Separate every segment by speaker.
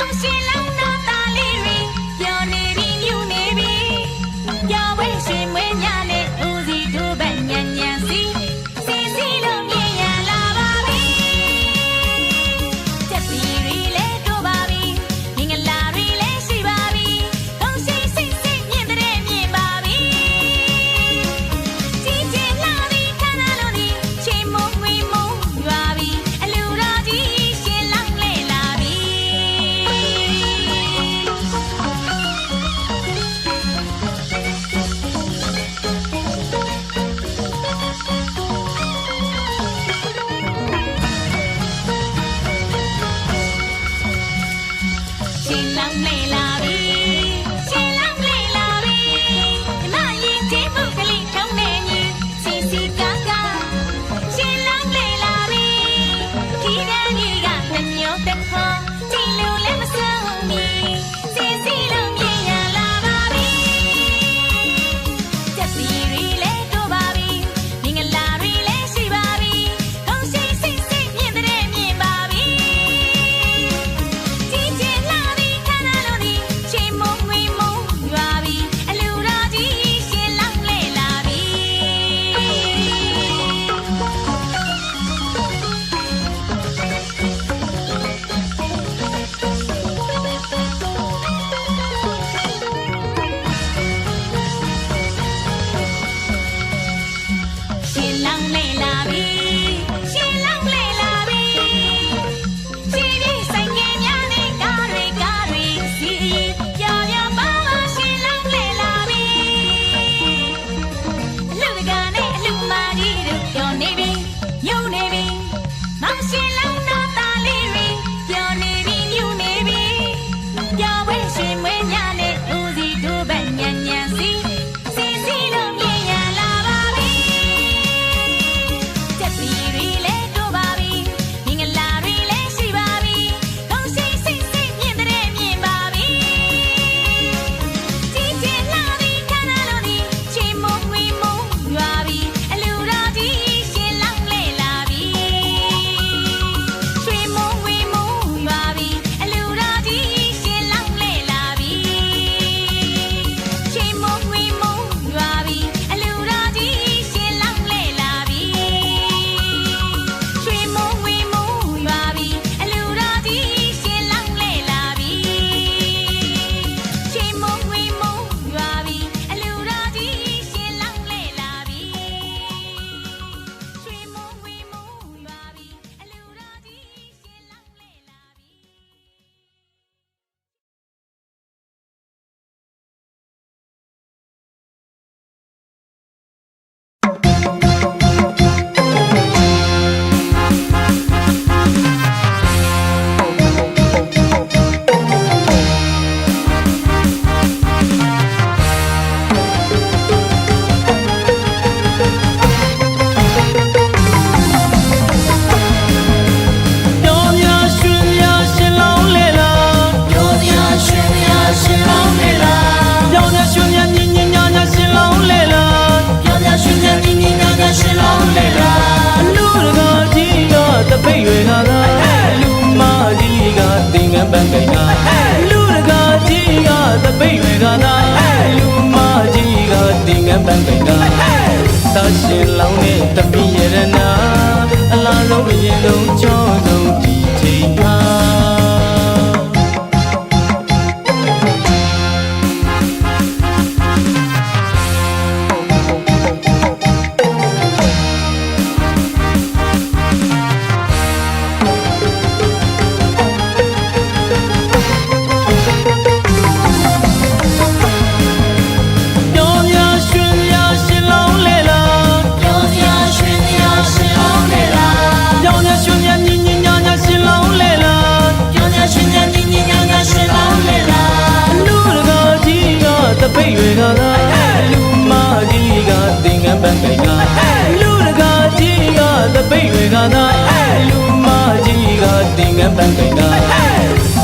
Speaker 1: Pues Así la နာလူမကြီးကတင်ငန်းပန်းပိန်ကသာရှင်လောင်းနဲ့တပီ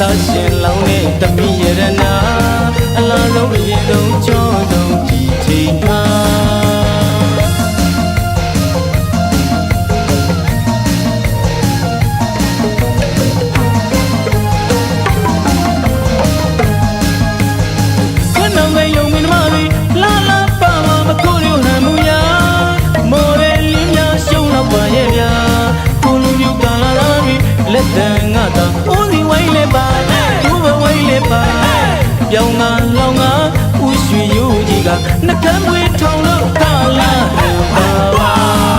Speaker 1: သာရှင်လောင်းတဲ့တမိယရနာအလားဆုံးအရင်ဆုံးကြော ပြောင်းငါလောင်ငါဥရွှေယူကြီးကနှကမ်းမွေးထောင်လို့ကလာဟန်ပါဝါ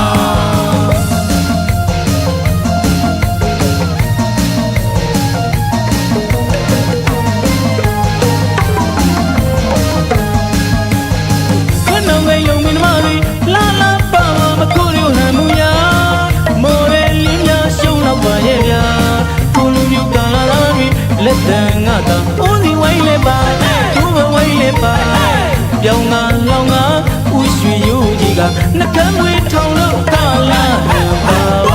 Speaker 1: ပါပြောင်းငါလောင်ငါဥရွှေယူကြီးကနှကမ်းမွေးထောင်လို့ကလာဟန်ပါ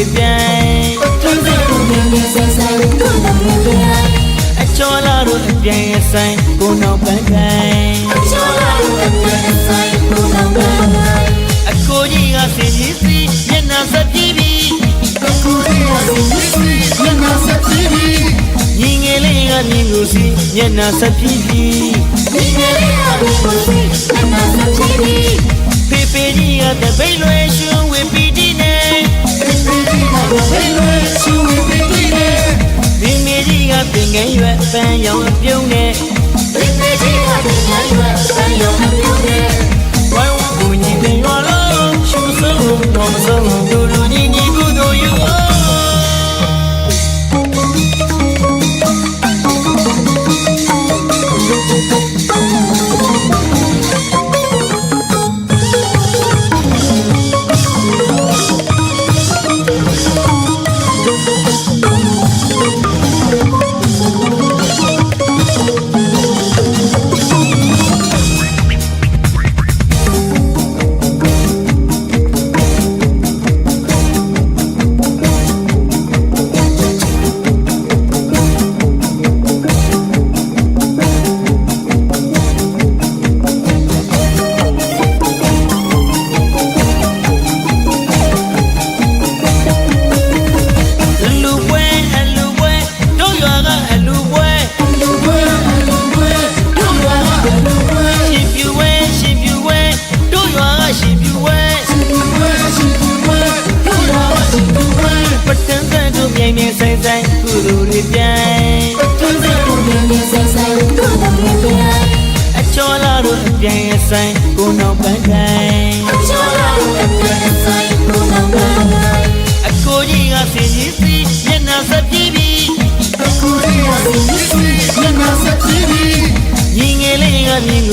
Speaker 1: တွေပြိုင်တွန်းတဲ့ကို
Speaker 2: မြင်နေဆိုင်ဆိုင်တို့တော်ရပြိုင်
Speaker 1: အချောလာတို့အပြိုင်အဆိုင်ကိုနောက်ပန်းကိုင်
Speaker 2: ချောလာလို့ပြည့်ဆိုင်ကိုတော့ပဲ
Speaker 1: အကိုကြီးကစင်ကြီးစီမျက်နှာဆက်ပြီးပြီ
Speaker 2: ကိုရီးယားစီစီညနာစပ်ပြီး
Speaker 1: ညီငယ်လေးကမြင်ကိုစီမျက်နှာဆက်ပြီးပြီ
Speaker 2: ဒီနေ့ရပြီကိုစီညနာစပ်ပြီး
Speaker 1: ဖေဖေကြီးကတပိတ်လွယ်ရွှင်ဝေပီ
Speaker 2: ပ
Speaker 1: န်းရောင်အပြုံးနဲ့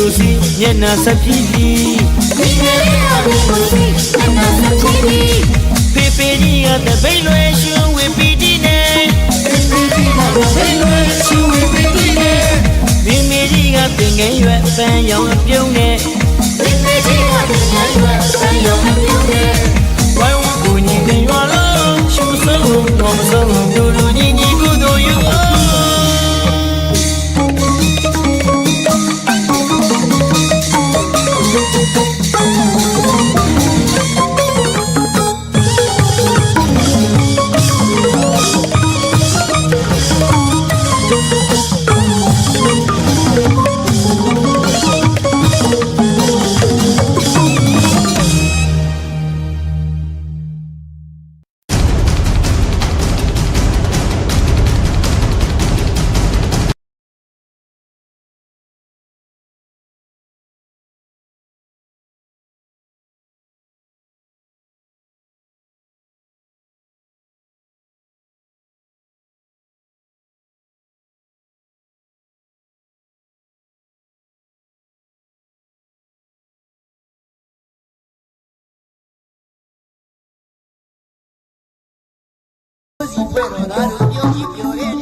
Speaker 2: ကို
Speaker 1: စီမျက်
Speaker 3: နှာဆက်ပြီး
Speaker 2: ပြီမိမ
Speaker 3: လေးကမိကို
Speaker 2: စီ
Speaker 3: မျက်နှာဆက်ပြီးပြီ
Speaker 2: ပေပေကြီး
Speaker 3: ကတပိတ်လွယ်ရှင်ဝေပီတိနဲ့
Speaker 2: ပေ
Speaker 3: ပေ
Speaker 2: ကြီးကတပိ
Speaker 3: တ်လွယ်ရှင်ဝေပီတိနဲ့မိမိကြီးကပ
Speaker 2: င်ငယ်ရွယ်ပ
Speaker 3: န်းရောင်ပြုံးနဲ့မိမိကြီးကပင်
Speaker 2: ငယ်ရွယ်ပန်းရောင်ပြုံးနဲ့ဝိုင်း
Speaker 3: ဝန်းကို
Speaker 2: ညီကရွာလုံး
Speaker 3: ရှူစုံတော်
Speaker 2: မ
Speaker 3: စုံတို့
Speaker 2: လူ
Speaker 3: ညီညီ
Speaker 2: pero dar un